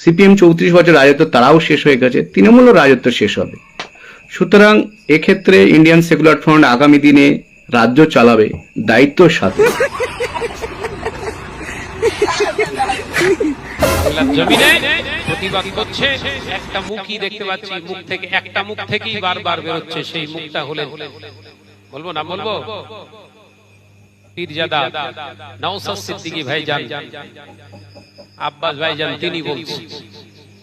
CPM চৌত্রিশ বছর রাজত্ব তারাও শেষ হয়ে গেছে তৃণমূলও রাজত্ব শেষ হবে। সুতরাং এক্ষেত্রে ইন্ডিয়ান সেকুলার ফ্রন্ট আগামী দিনে রাজ্য চালাবে দায়িত্বর সাথে। জমিনে প্রতিবাদ করছে একটা মুখই দেখতে পাচ্ছি মুখ থেকে একটা মুখ থেকেই বারবার বেরোচ্ছে সেই মুখটা হলে বলব না বলব? পীরজাদা নওসাদ সিদ্দিকী ভাইজান। আব্বাস ভাইজান তিনি বলছেন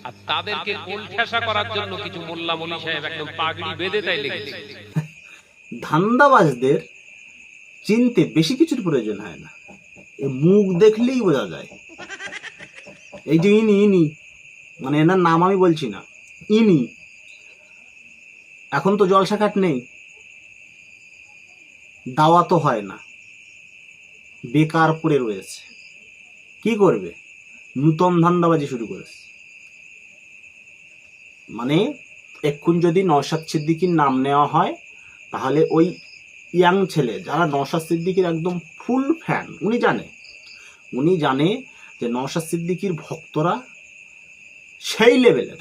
আর তাদেরকে কোলঠাসা করার জন্য কিছু মোল্লা মলি সাহেব একদম পাগড়ি বেঁধে তাই লেগেছে ধান্দাবাজদের চিনতে বেশি কিছুর প্রয়োজন হয় না। এ মুখ দেখলেই বোঝা যায়। এই যে ইনি ইনি মানে এনার নাম আমি বলছি না ইনি। এখন তো জলসা কাট নেই। দাওয়া তো হয় না। বেকার পড়ে রয়েছে। কি করবে? নূতন ধান্দাবাজি শুরু করেছে মানে এক্ষুন যদি নওশাদ সিদ্দিকির নাম নেওয়া হয় তাহলে ওই ইয়াং ছেলে যারা নওশাদ সিদ্দিকির একদম ফুল ফ্যান উনি জানে। উনি জানে যে নওশাদ সিদ্দিকির ভক্তরা সেই লেভেলের।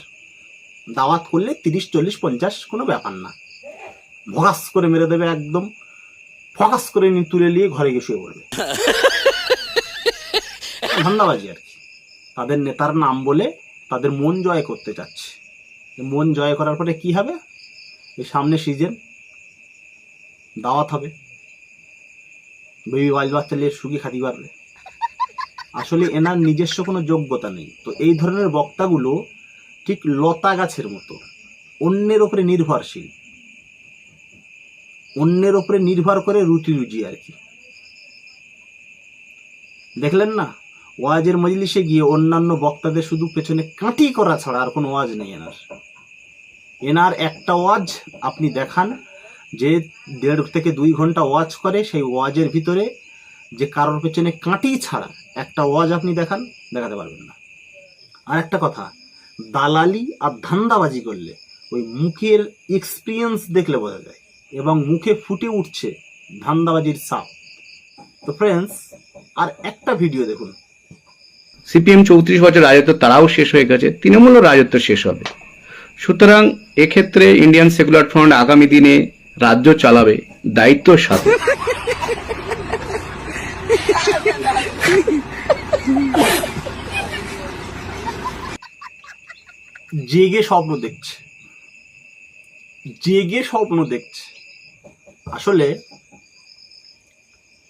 দাওয়াত করলে তিরিশ চল্লিশ পঞ্চাশ কোনো ব্যাপার না। ভগাস করে মেরে দেবে একদম। ফকাস করে নিয়ে তুলে নিয়ে ঘরে গিয়ে শুয়ে পড়বে। ধান্দাবাজি আর কি। তাদের নেতার নাম বলে তাদের মন জয় করতে চাচ্ছে। মন জয় করার পরে কি হবে? এই সামনে সিজন দাওয়াত হবে। বেবি ওয়াইজ বাচ্চা নিয়ে সুখী খাতি পারবে আসলে এনার নিজস্ব কোনো যোগ্যতা নেই। তো এই ধরনের বক্তাগুলো ঠিক লতা গাছের মতো। অন্যের ওপরে নির্ভরশীল। অন্যের ওপরে নির্ভর করে রুটি রুজি আর কি। দেখলেন না? ওয়াজের মজলিসে গিয়ে অন্যান্য বক্তাদের শুধু পেছনে কাঁটি করা ছাড়া আর কোনো ওয়াজ নেই এনার। এনার একটা ওয়াজ আপনি দেখান, যে দেড় থেকে দুই ঘণ্টা ওয়াজ করে সেই ওয়াজের ভিতরে যে কারোর পেছনে কাঁটি ছাড়া একটা ওয়াজ আপনি দেখান, দেখাতে পারবেন না। আর একটা কথা, দালালি আর ধান্দাবাজি করলে ওই মুখের এক্সপিরিয়েন্স দেখলে বোঝা যায় এবং মুখে ফুটে উঠছে ধান্দাবাজির সাপ তো ফ্রেন্ডস আর একটা ভিডিও দেখুন। সিপিএম চৌত্রিশ বছর রাজত্ব তারাও শেষ হয়ে গেছে, তৃণমূলও রাজত্ব শেষ হবে। সুতরাং এক্ষেত্রে ইন্ডিয়ান সেকুলার ফ্রন্ট আগামী দিনে রাজ্য চালাবে দায়িত্বর সাথে জেগে স্বপ্ন দেখছে। জেগে স্বপ্ন দেখছে। আসলে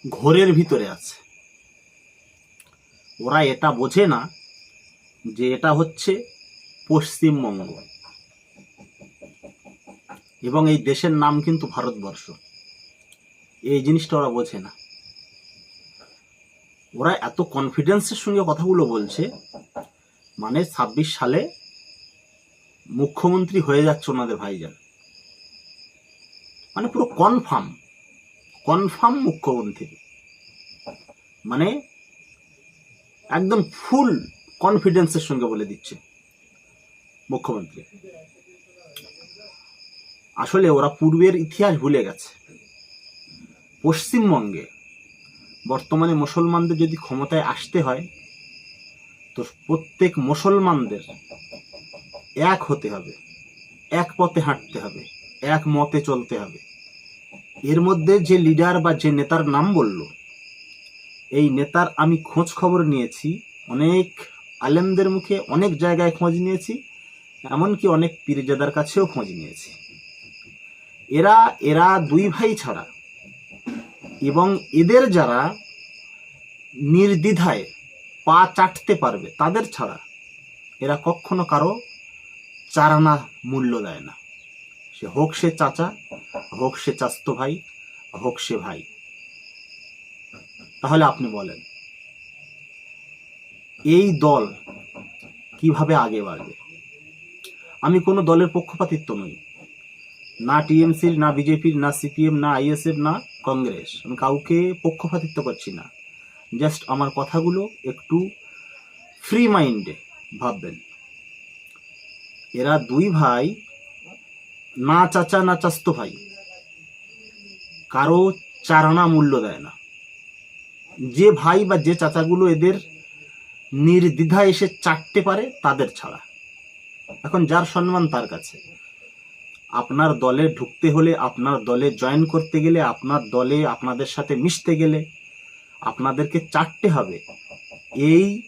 ঘোরের ভিতরে আছে। ওরা এটা বোঝে না যে এটা হচ্ছে পশ্চিমবঙ্গ। এবং এই দেশের নাম কিন্তু ভারতবর্ষ। এই জিনিসটা ওরা বোঝে না। ওরা এত কনফিডেন্সের সঙ্গে কথাগুলো বলছে মানে ছাব্বিশ সালে মুখ্যমন্ত্রী হয়ে যাচ্ছে ওনাদের ভাইজান। মানে পুরো কনফার্ম কনফার্ম মুখ্যমন্ত্রী। মানে একদম ফুল কনফিডেন্সের সঙ্গে বলে দিচ্ছে মুখ্যমন্ত্রী। আসলে ওরা পূর্বের ইতিহাস ভুলে গেছে। পশ্চিমবঙ্গে বর্তমানে মুসলমানদের যদি ক্ষমতায় আসতে হয়, তো প্রত্যেক মুসলমানদের এক হতে হবে, এক পথে হাঁটতে হবে, এক মতে চলতে হবে। এর মধ্যে যে লিডার বা যে নেতার নাম বলল এই নেতার আমি খোঁজ খবর নিয়েছি, অনেক আলেমদের মুখে অনেক জায়গায় খোঁজ নিয়েছি, এমনকি অনেক পীরজাদার কাছেও খোঁজ নিয়েছি। এরা এরা দুই ভাই ছাড়া এবং এদের যারা নির্দ্বিধায় পা চাটতে পারবে, তাদের ছাড়া এরা কখনো কারও চারানা মূল্য দেয় না। সে হোক সে চাচা, হোক সে চাস্তো ভাই, হোক সে ভাই। তাহলে আপনি বলেন, এই দল কীভাবে আগে বাড়বে? আমি কোনো দলের পক্ষপাতিত্ব নই। না টিএমসির না বিজেপির না সিপিএম, না আইএসএফ, না কংগ্রেস। আমি কাউকে পক্ষপাতিত্ব করছি না। জাস্ট আমার কথাগুলো একটু ফ্রি মাইন্ডে ভাববেন। এরা দুই ভাই, না চাচা, না চাস্তো ভাই। কারও চারানা মূল্য দেয় না। যে ভাই বা যে চাচাগুলো এদের নির্দ্বিধায় এসে চাটতে পারে তাদের ছাড়া। এখন যার সম্মান তার কাছে। আপনার দলে ঢুকতে হলে, আপনার দলে জয়েন করতে গেলে, আপনার দলে আপনাদের সাথে মিশতে গেলে আপনাদেরকে চাটতে হবে। এই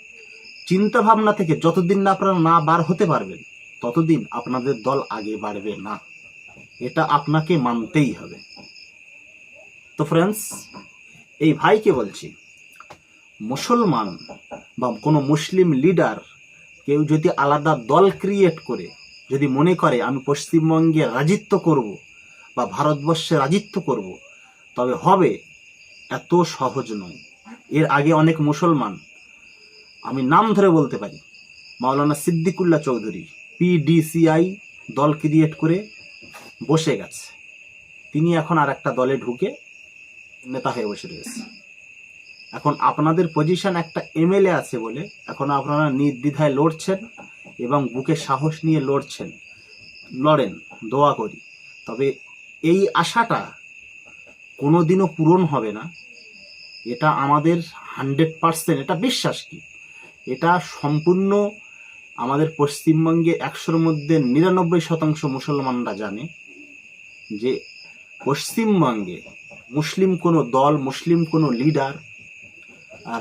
চিন্তা ভাবনা থেকে যতদিন না আপনারা না বার হতে পারবেন, ততদিন আপনাদের দল আগে বাড়বে না। এটা আপনাকে মানতেই হবে। তো ফ্রেন্ডস এই ভাইকে বলছি, মুসলমান বা কোনো মুসলিম লিডার কেউ যদি আলাদা দল ক্রিয়েট করে, যদি মনে করে আমি পশ্চিমবঙ্গে রাজিত্ব করব বা ভারতবর্ষে রাজিত্ব করব, তবে হবে এত সহজ নয়। এর আগে অনেক মুসলমান, আমি নাম ধরে বলতে পারি, মাওলানা সিদ্দিকুল্লাহ চৌধুরী পিডিসিআই দল ক্রিয়েট করে বসে গেছে। তিনি এখন আর একটা দলে ঢুকে নেতা হয়ে বসে রয়েছে এখন আপনাদের পজিশন একটা এমএলএ আছে বলে এখন আপনারা নির্দ্বিধায় লড়ছেন এবং বুকে সাহস নিয়ে লড়ছেন। লড়েন, দোয়া করি। তবে এই আশাটা কোনো দিনও পূরণ হবে না। এটা আমাদের হান্ড্রেড পার্সেন্ট, এটা বিশ্বাস কি? এটা সম্পূর্ণ আমাদের পশ্চিমবঙ্গে একশোর মধ্যে নিরানব্বই শতাংশ মুসলমানরা জানে যে পশ্চিমবঙ্গে মুসলিম কোনো দল, মুসলিম কোনো লিডার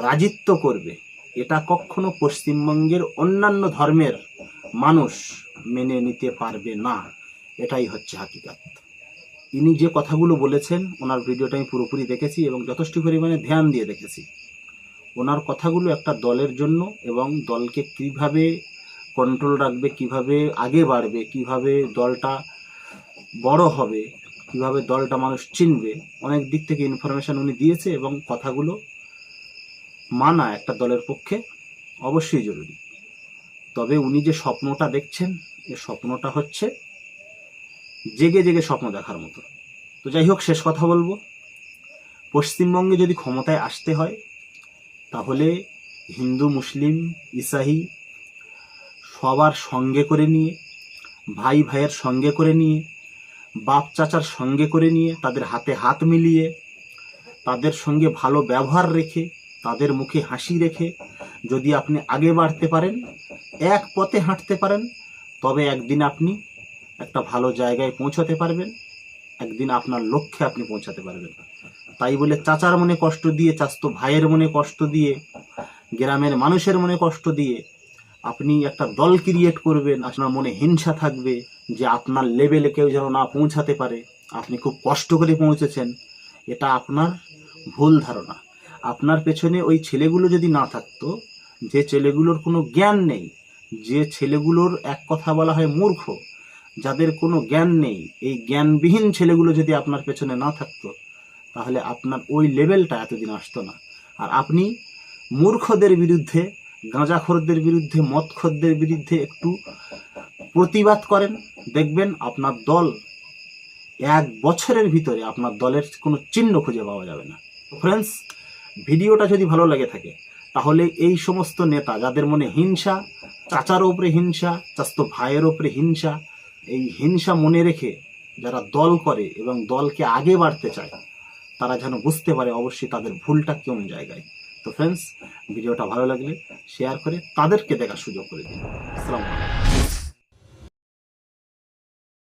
রাজিত্ব করবে। এটা কখনো পশ্চিমবঙ্গের অন্যান্য ধর্মের মানুষ মেনে নিতে পারবে না। এটাই হচ্ছে হাকিকাত। ইনি যে কথাগুলো বলেছেন, ওনার ভিডিওটা আমি পুরোপুরি দেখেছি এবং যথেষ্ট পরিমাণে ধ্যান দিয়ে দেখেছি। ওনার কথাগুলো একটা দলের জন্য এবং দলকে কীভাবে কন্ট্রোল রাখবে, কীভাবে আগে বাড়বে, কীভাবে দলটা বড় হবে কীভাবে দলটা মানুষ চিনবে, অনেক দিক থেকে ইনফরমেশন উনি দিয়েছে এবং কথাগুলো মানা একটা দলের পক্ষে অবশ্যই জরুরি। তবে উনি যে স্বপ্নটা দেখছেন, এ স্বপ্নটা হচ্ছে জেগে জেগে স্বপ্ন দেখার মতো। তো যাই হোক, শেষ কথা বলব। পশ্চিমবঙ্গে যদি ক্ষমতায় আসতে হয়, তাহলে হিন্দু, মুসলিম, ইসাহি সবার সঙ্গে করে নিয়ে ভাই ভাইয়ের সঙ্গে করে নিয়ে বাপ চাচার সঙ্গে করে নিয়ে, তাদের হাতে হাত মিলিয়ে, তাদের সঙ্গে ভালো ব্যবহার রেখে, তাদের মুখে হাসি রেখে যদি আপনি আগে বাড়তে পারেন, এক পথে হাঁটতে পারেন, তবে একদিন আপনি একটা ভালো জায়গায় পৌঁছাতে পারবেন। একদিন আপনার লক্ষ্যে আপনি পৌঁছাতে পারবেন। তাই বলে চাচার মনে কষ্ট দিয়ে চাস্তো ভাইয়ের মনে কষ্ট দিয়ে, গ্রামের মানুষের মনে কষ্ট দিয়ে আপনি একটা দল ক্রিয়েট করবেন, আপনার মনে হিংসা থাকবে যে আপনার লেভেলে কেউ যেন না পৌঁছাতে পারে। আপনি খুব কষ্ট করে পৌঁছেছেন। এটা আপনার ভুল ধারণা। আপনার পেছনে ওই ছেলেগুলো যদি না থাকতো, যে ছেলেগুলোর কোনো জ্ঞান নেই, যে ছেলেগুলোর এক কথা বলা হয় মূর্খ, যাদের কোনো জ্ঞান নেই, এই জ্ঞানবিহীন ছেলেগুলো যদি আপনার পেছনে না থাকতো, তাহলে আপনার ওই লেভেলটা এতদিন আসতো না। আর আপনি মূর্খদের বিরুদ্ধে গাঁজাখোরদের বিরুদ্ধে, মদখোরদের বিরুদ্ধে একটু প্রতিবাদ করেন। দেখবেন আপনার দল এক বছরের ভিতরে আপনার দলের কোনো চিহ্ন খুঁজে পাওয়া যাবে না। ফ্রেন্ডস ভিডিওটা যদি ভালো লাগে থাকে, তাহলে এই সমস্ত নেতা যাদের মনে হিংসা, চাচার ওপরে হিংসা, চাস্ত ভাইয়ের ওপরে হিংসা, এই হিংসা মনে রেখে যারা দল করে এবং দলকে আগে বাড়তে চায়, তারা যেন বুঝতে পারে অবশ্যই তাদের ভুলটা কোন জায়গায়। তো ফ্রেন্ডস ভিডিওটা ভালো লাগলে শেয়ার করে তাদেরকে দেখার সুযোগ করে দিন। আসসালামু আলাইকুম।